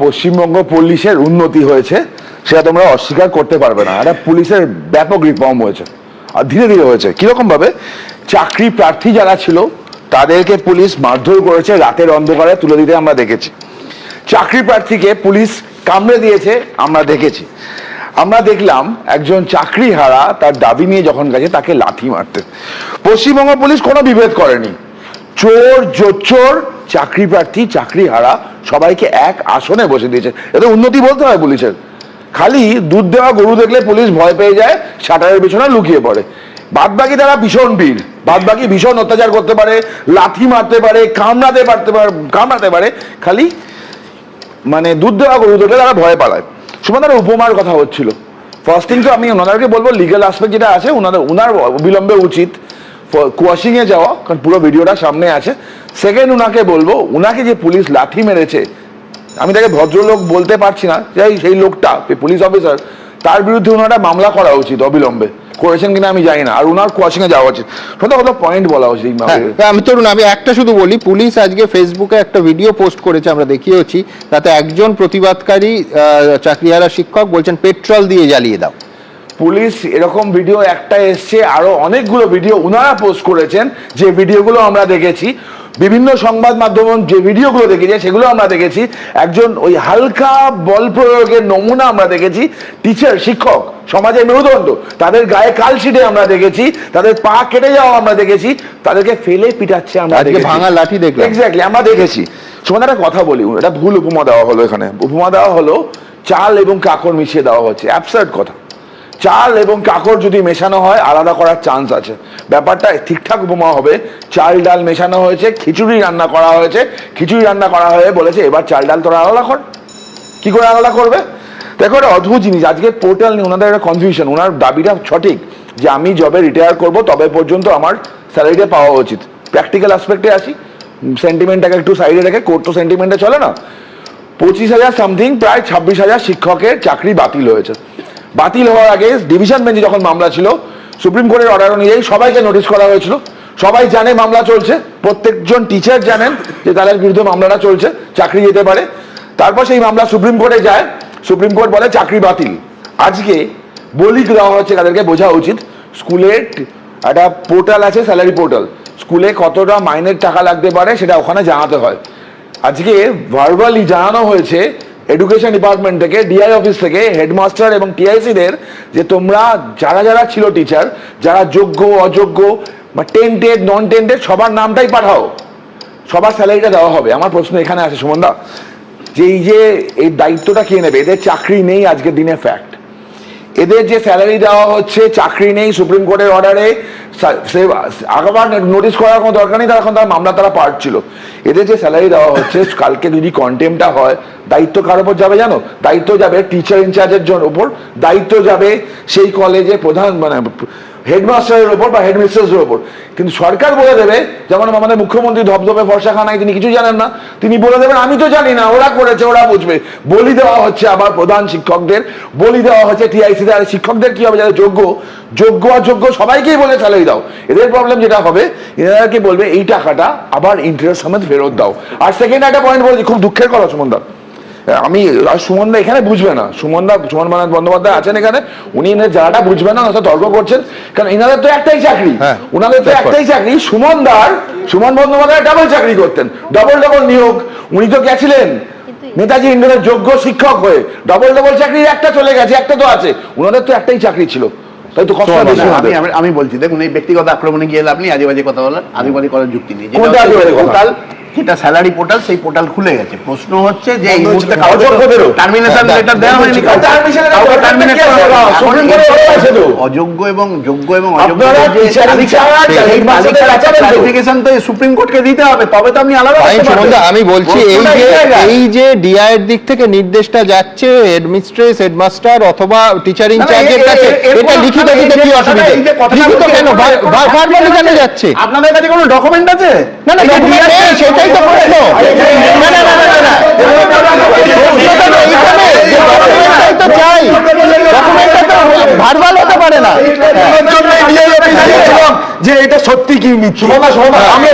পশ্চিমবঙ্গ পুলিশের উন্নতি হয়েছে, সেটা তোমরা অস্বীকার করতে পারবে না। এটা পুলিশের ব্যাপক রিফর্ম হয়েছে, আর ধীরে ধীরে হয়েছে। কীরকম ভাবে? চাকরি প্রার্থী যারা ছিল, তাদেরকে পুলিশ মারধর করেছে, রাতের অন্ধকারে তুলে দিতে আমরা দেখেছি। চাকরি প্রার্থীকে পুলিশ কামড়ে দিয়েছে, আমরা দেখেছি। আমরা দেখলাম একজন চাকরি হারা তার দাবি নিয়ে যখন গেছে, তাকে লাথি মারতে। পশ্চিমবঙ্গ পুলিশ কোনো বিভেদ করেনি। চোর, জোচ্চোর চাকরি প্রার্থী, চাকরি হারা, সবাইকে এক আসনে বসে দিয়েছে এটা উন্নতি বলতে হয় পুলিশের। খালি দুধ দেওয়া গরু দেখলে পুলিশ ভয় পেয়ে যায়, শাটারের পিছনে লুকিয়ে পড়ে। বাদ বাকি তারা ভীষণ বীর। বাদ বাকি ভীষণ অত্যাচার করতে পারে, লাথি মারতে পারে, কামড়াতে পারতে পারে, কামড়াতে পারে। খালি মানে দুধ দেওয়া গরু দেখলে তারা ভয় পালায়। সুমাদার উপমার কথা হচ্ছিল। ফার্স্ট থিং তো আমি ওনাদেরকে বলব লিগাল আসপেক্ট যেটা আছে, ওনাদের ওনার অবিলম্বে উচিত কুয়াশিং এ যাওয়া, কারণ পুরো ভিডিওটা সামনে আছে। সেকেন্ড উনাকে বলব, উনাকে যে পুলিশ লাঠি মেরেছে, আমি তাকে ভদ্রলোক বলতে পারছি না যে সেই লোকটা পুলিশ অফিসার, তার বিরুদ্ধে ওনারা মামলা করা উচিত অবিলম্বে। করেছেন কিনা আমি জানি না, আর ওনার কুয়াশিং এ যাওয়া উচিত। সন্ধ্যা কত পয়েন্ট বলা উচিত হ্যাঁ আমি তরুণ আমি একটা শুধু বলি, পুলিশ আজকে ফেসবুকে একটা ভিডিও পোস্ট করেছে, আমরা দেখিয়েছি তাতে একজন প্রতিবাদকারী চাকরিহারা শিক্ষক বলছেন পেট্রোল দিয়ে জ্বালিয়ে দাও। পুলিশ এরকম ভিডিও একটা এসছে আরও অনেকগুলো ভিডিও ওনারা পোস্ট করেছেন যে ভিডিওগুলো আমরা দেখেছি। বিভিন্ন সংবাদ মাধ্যম যে ভিডিওগুলো দেখেছি সেগুলো আমরা দেখেছি। একজন ওই হালকা বল প্রয়োগের নমুনা আমরা দেখেছি। টিচার শিক্ষক সমাজের মেরুদণ্ড তাদের গায়ে কাল কালশিটে আমরা দেখেছি তাদের পা কেটে যাওয়া আমরা দেখেছি তাদেরকে ফেলে পিটাচ্ছে আমরা ভাঙা লাঠি দেখলাম। এক্স্যাক্টলি আমরা দেখেছি। সমাজ একটা কথা বলি এটা ভুল উপমা দেওয়া হলো এখানে। উপমা দেওয়া হলো চাল এবং কাকড় মিশিয়ে দেওয়া হচ্ছে। অ্যাবসার্ড কথা। চাল এবং কাকড় যদি মেশানো হয়, আলাদা করার চান্স আছে। ব্যাপারটা ঠিকঠাক উপমা হবে। চাল ডাল মেশানো হয়েছে, খিচুড়ি রান্না করা হয়েছে। খিচুড়ি রান্না করা হয়ে বলেছে, এবার চাল ডাল তোরা আলাদা কর। কি করে আলাদা করবে? দেখো একটা অদ্ভুত জিনিস। আজকে পোর্টাল নিয়ে ওনাদের একটা কনফিউশন ওনার দাবিটা সঠিক যে আমি জবে রিটায়ার করব, তবে পর্যন্ত আমার স্যালারিটা পাওয়া উচিত। প্র্যাকটিক্যাল অ্যাসপেক্টে আসি সেন্টিমেন্টটাকে একটু সাইডে রেখে কোর্ট তো সেন্টিমেন্টে চলে না। পঁচিশ হাজার সামথিং প্রায় ছাব্বিশ হাজার শিক্ষকের চাকরি বাতিল হয়েছে। বাতিল হওয়ার আগে ডিভিশন বেঞ্চে যখন মামলা ছিল, সুপ্রিম কোর্টের অর্ডার অনুযায়ী সবাইকে নোটিশ করা হয়েছিল। সবাই জানে মামলা চলছে, প্রত্যেকজন টিচার জানেন যে তাদের বিরুদ্ধে মামলাটা চলছে, চাকরি যেতে পারে। তারপর সেই মামলা সুপ্রিম কোর্টে যায়, সুপ্রিম কোর্ট বলে চাকরি বাতিল। আজকে বলি দেওয়া হচ্ছে তাদেরকে বোঝা উচিত স্কুলের একটা পোর্টাল আছে স্যালারি পোর্টাল স্কুলে কতটা মাইনের টাকা লাগতে পারে সেটা ওখানে জানাতে হয়। আজকে ভার্বালি জানানো হয়েছে এডুকেশন ডিপার্টমেন্ট থেকে ডিআই অফিস থেকে হেডমাস্টার এবং টিআইসিদের যে তোমরা যারা যারা ছিল টিচার যারা যোগ্য, অযোগ্য, বা টেন্টেড নন টেন্টেড সবার নামটাই পাঠাও। সবার স্যালারিটা দেওয়া হবে। আমার প্রশ্ন এখানে আছে, সুমনদা। যে এই যে, এই দায়িত্বটা কে নেবে? এদের চাকরি নেই আজকের দিনে ফ্যাক্ট এদের যে স্যালারি দেওয়া হচ্ছে চাকরি নেই সুপ্রিম কোর্টের অর্ডারে আগাবার নোটিশ করার কোনো দরকার নেই তারা এখন তার মামলা তারা পারছিল এদের যে স্যালারি দেওয়া হচ্ছে কালকে যদি কন্টেমটা হয় দায়িত্ব কার উপর যাবে জানো? দায়িত্ব যাবে টিচার ইনচার্জের জন্য ওপর দায়িত্ব যাবে সেই কলেজে প্রধান মানে হেডমাস্টারের ওপর বা হেডমিস্ট্রেসের ওপর। কিন্তু সরকার বলে দেবে, যেমন আমাদের মুখ্যমন্ত্রী ধপধপে ফর্সা খানায় তিনি কিছু জানেন না, তিনি বলে দেবেন, আমি তো জানি না, ওরা করেছে, ওরা বুঝবে। বলি দেওয়া হচ্ছে আবার প্রধান শিক্ষকদের, বলি দেওয়া হচ্ছে টিআইসি আর শিক্ষকদের কি হবে, যারা যোগ্য? যোগ্য অযোগ্য সবাইকেই বলে চালিয়ে দাও। এদের প্রবলেম যেটা হবে এনারাকে বলবে, এই টাকাটা আবার ইন্টারেস্ট সমেত ফেরত দাও। আর সেকেন্ড একটা পয়েন্ট বলছি, খুব দুঃখের কথা, সুমনদা। আমি আর সুমনদা এখানে বুঝবে না। সুমনদা সুমন মানাথ বন্দ্যোপাধ্যায় আছেন এখানে। উনি এনার যারাটা বুঝবেন না ওনার তর্ক করছেন। কারণ এনাদের তো একটাই চাকরি। হ্যাঁ, ওনাদের তো একটাই চাকরি। সুমনদার সুমন বন্দ্যোপাধ্যায় ডাবল চাকরি করতেন। ডবল ডবল নিয়োগ। উনি তো গেছিলেন। নেতাজি ইন্ডোরের যোগ্য শিক্ষক হয়ে। ডবল ডবল চাকরি একটা চলে গেছে একটা তো আছে। ওনাদের তো একটাই চাকরি ছিল। তাই তো কষ্ট বেশি না, আমি বলছি দেখুন এই ব্যক্তিগত আক্রমণে গিয়ে লাভ নেই আজে বাজে কথা বলার। আজে বাজে করার যুক্তি নেই। যেটা স্যালারি পোর্টাল সেই পোর্টাল খুলে গেছে প্রশ্ন হচ্ছে যে এই মুহূর্তে। টার্মিনেশন হ্যাঁ, লেটার দেওয়া হয়নি কাউকে। Termination কাউকে দেওয়া? হয়নি। আছে তো। অযোগ্য এবং যোগ্য এবং অযোগ্য বাঁচাবেন তো? সুপ্রিম কোর্টকে দিতে হবে তবে তো আপনি আলাদা। আমি বলছি এই যে এই যে ডিআই এর দিক থেকে নির্দেশটা যাচ্ছে হেডমিস্ট্রেস হেডমাস্টার অথবা টিচার ইনচার্জের এ- এ- কাছে এটা লিখিত দিতে কি অসুবিধা এই যে কথাটা লিখিত কেন ভার্বালি কেন যাচ্ছে আপনাদের কাছে কোনো ডকুমেন্ট আছে না না এই তো প্রশ্ন না না না না না, না তো এইখানে যে ডকুমেন্টটাই তো চাই ডকুমেন্টটা তো ভার্বাল হতে পারে না। যে এটা সত্যি কি আমি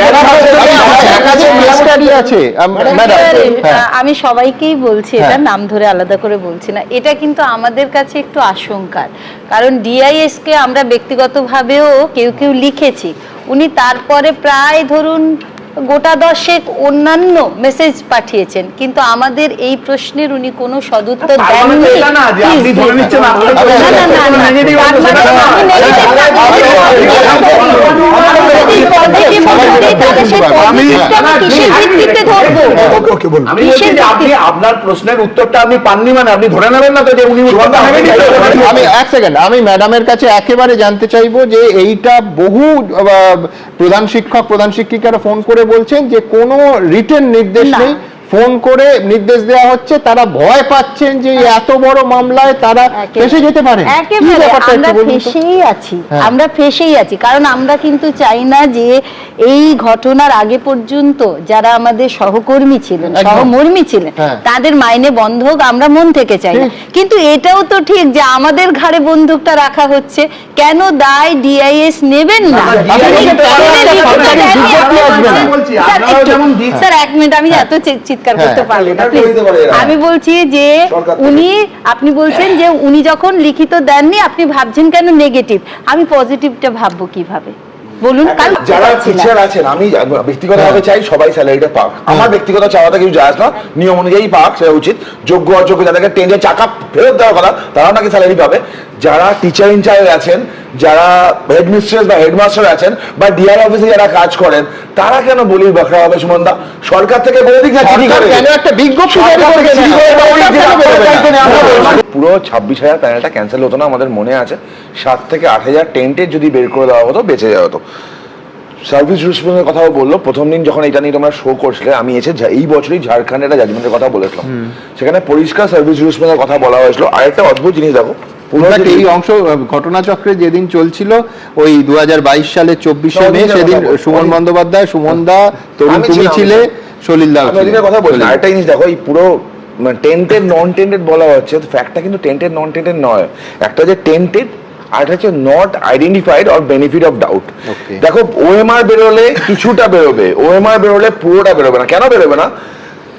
একাধিক মিস্টারি আছে। আম- ম্যাডাম আমি সবাইকেই বলছি এটা হ্যাঁ। নাম ধরে আলাদা করে বলছি না। এটা কিন্তু আমাদের কাছে একটু আশঙ্কার। কারণ ডিআইএস কে আমরা ব্যক্তিগতভাবেও কেউ কেউ লিখেছি। উনি তারপরে প্রায় ধরুন গোটা দশেক অন্যান্য মেসেজ পাঠিয়েছেন কিন্তু আমাদের এই প্রশ্নের উনি কোনো সদুত্তর তার মানে দেননি মানে আপনার প্রশ্নের উত্তরটা আপনি পাননি মানে আপনি ধরে নেবেন না তো যে উনি আমি এক সেকেন্ড আমি ম্যাডামের কাছে একেবারে জানতে চাইব যে এইটা বহু প্রধান শিক্ষক প্রধান শিক্ষিকারা ফোন করে বলছেন যে কোনো রিটেন নির্দেশ নেই ফোন করে নির্দেশ দেওয়া হচ্ছে তারা ভয় পাচ্ছেন যে এত বড় মামলায় তারা ফেসে যেতে পারে আমরা ফেসেই আছি হ্যাঁ। আমরা ফেসেই আছি কারণ আমরা কিন্তু চাই না যে এই ঘটনার আগে পর্যন্ত যারা আমাদের সহকর্মী ছিলেন সহমর্মী ছিলেন হ্যাঁ। তাদের মাইনে বন্ধ হোক আমরা মন থেকে চাই কিন্তু এটাও তো ঠিক যে আমাদের ঘাড়ে বন্দুকটা রাখা হচ্ছে কেন দায় ডিআইএস নেবেন না? স্যার, এক মিনিট আমি এত চি- চিৎকার হ্যাঁ, করতে পারব না। আমি বলছি যে উনি আপনি বলছেন যে উনি যখন লিখিত দেননি আপনি ভাবছেন কেন নেগেটিভ আমি পজিটিভটা ভাববো কীভাবে? বলুন কাল যারা টিচার আছেন আমি ব্যক্তিগতভাবে চাই সবাই স্যালারিটা পাক। আমার ব্যক্তিগত চাওয়াটা কিছু যায় না নিয়ম অনুযায়ী পাক সেটা উচিত। যোগ্য অযোগ্য যাদেরকে টেনে চাকা ফেরত দেওয়ার কথা তারাও নাকি স্যালারি পাবে। যারা টিচার ইনচার্জ আছেন যারা হেডমিস্ট্রেস বা হেডমাস্টার আছেন বা ডিআর অফিসে যারা কাজ করেন তারা কেন বলির বাখরা হবে সুমনদা সরকার থেকে বলে দিক না কেন একটা বিজ্ঞপ্তি বলে। পুরো ছাব্বিশ হাজার প্যানেলটা ক্যান্সেল হতো না আমাদের মনে আছে। সাত থেকে আট হাজার টেন্টের যদি বের করে দেওয়া হতো বেঁচে যাওয়া হতো। সার্ভিস রেসপন্সের কথাও বলল প্রথম দিন যখন এটা নিয়ে তোমরা শো করছিলে আমি এসে এই বছরই ঝাড়খণ্ডের একটা জাজমেন্টের কথা বলেছিলাম সেখানে পরিষ্কার সার্ভিস রেসপন্সের কথা বলা হয়েছিল। আরেকটা অদ্ভুত জিনিস দেখো এই অংশ ঘটনাচক্রে যেদিন চলছিল ওই দু সালের চব্বিশে মে সেদিন সুমন বন্দ্যোপাধ্যায় সুমন দা তরুণ তুমি ছিলে সলিল দা কথা বলছি আরেকটা জিনিস দেখো এই পুরো টেন্টেড নন টেন্টেড বলা হচ্ছে। ফ্যাক্টটা কিন্তু টেন্টেড নন টেন্টেড নয়। একটা যে টেন্টেড আর একটা হচ্ছে not identified or benefit of doubt দেখো ওএমআর বেরোলে কিছুটা বেরোবে ওএমআর বেরোলে পুরোটা বেরোবে না। কেন বেরোবে না?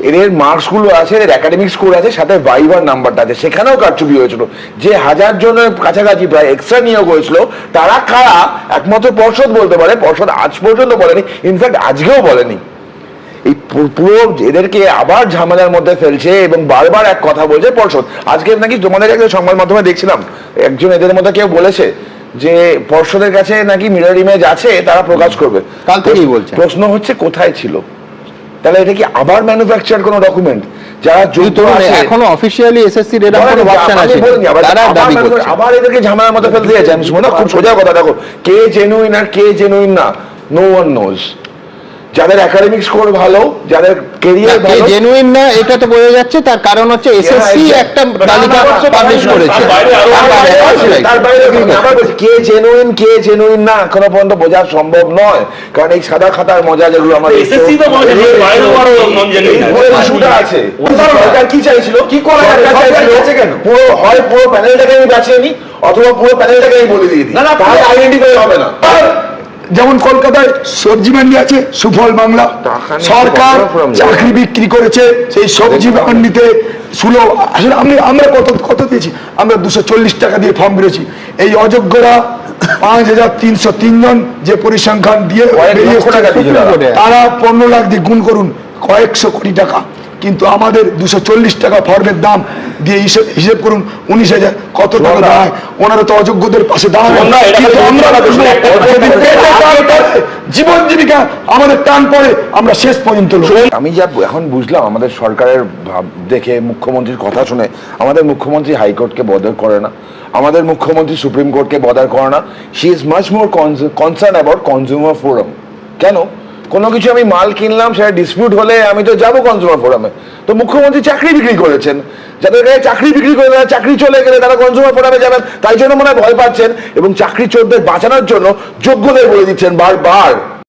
এদের মার্কসগুলো আছে এদের একাডেমিক স্কোর আছে সাথে ভাইবার নাম্বারটা আছে। সেখানেও কারচুপি হয়েছিল। যে হাজার জনের কাছাকাছি প্রায় এক্সট্রা নিয়োগ হয়েছিল তারা কারা একমাত্র পর্ষদ বলতে পারে পর্ষদ আজ পর্যন্ত বলেনি ইনফ্যাক্ট আজকেও বলেনি। এই পুরো এদেরকে আবার ঝামেলার মধ্যে ফেলছে এবং বারবার এক কথা বলছে পর্ষদ আজকে নাকি তোমাদের একটা সংবাদ মাধ্যমে দেখছিলাম একজন এদের মধ্যে কেউ বলেছে যে পর্ষদের কাছে নাকি মিরর ইমেজ আছে তারা প্রকাশ করবে। কাল থেকেই বলছে। প্রশ্ন হচ্ছে কোথায় ছিল? তাহলে এটা কি আবার ম্যানুফ্যাকচার কোনো ডকুমেন্ট যারা আছে এখনও অফিসিয়ালি এসএসসি এর কোনো আছে? তারা দাবি করছে। আবার এদেরকে ঝামেলার মধ্যে ফেলতে যাচ্ছে আমি শুনে খুব সোজা কথা দেখো। কে জেনুইন আর কে জেনুইন না? নো ওয়ান নোজ যাদের একাডেমিক স্কোর ভালো যাদের কেরিয়ার ভালো জেনুইন না এটা তো বোঝা যাচ্ছে তার কারণ হচ্ছে এসএসসি একটা তালিকা পাবলিশ করেছে। তার বাইরে কে জেনুইন কে জেনুইন না এখনও পর্যন্ত বোঝা সম্ভব নয়। কারণ এই সাদা খাতার মজা যেগুলো আমার SSC তো। ইস্যুটা আছে। সরকার কি চাইছিল? কি করা চাইছিল পুরো হয় পুরো প্যানেলটাকে আমি বাঁচিয়ে নি অথবা পুরো প্যানেলটাকে আমি বলে দিয়ে দিই। না, না, তাহলে আইডেন্টিফাই হবে না। যেমন কলকাতায় সবজি মান্ডি আছে সুফল বাংলা। সরকার? চাকরি বিক্রি করেছে সেই সবজি মান্ডিতে সুলভ। আসলে আমি আমরা কত কত দিয়েছি? আমরা দুশো চল্লিশ টাকা দিয়ে ফর্ম বেরোছি এই অযোগ্যরা পাঁচ হাজার তিনশো তিনজন যে পরিসংখ্যান দিয়ে। তারা পনেরো লাখ দিয়ে গুণ করুন কয়েকশো কোটি টাকা। কিন্তু আমাদের দুশো চল্লিশ টাকা ফর্মের দাম দিয়ে হিসেব করুন উনিশ হাজার। কত টাকা দাঁড়ায় ওনারা তো অযোগ্যদের পাশে দাঁড়ায়। জীবন জীবিকা আমাদের টান পড়ে আমরা শেষ পর্যন্ত আমি যা এখন বুঝলাম আমাদের সরকারের ভাব দেখে মুখ্যমন্ত্রীর কথা শুনে আমাদের মুখ্যমন্ত্রী হাইকোর্টকে বদল করে না। আমাদের মুখ্যমন্ত্রী সুপ্রিম কোর্টকে বদার করে না। She is much more concern about consumer forum কেন? কোনো কিছু আমি মাল কিনলাম সেটা ডিসপিউট হলে আমি তো যাব কনজিউমার ফোরামে তো মুখ্যমন্ত্রী চাকরি বিক্রি করেছেন। যাদের কাছে চাকরি বিক্রি করে দেয়, চাকরি চলে গেলে তারা কনজিউমার ফোরামে যাবেন। তাই জন্য মনে হয় ভয় পাচ্ছেন এবং চাকরি চোরদের বাঁচানোর জন্য যোগ্যদের বলে দিচ্ছেন বারবার।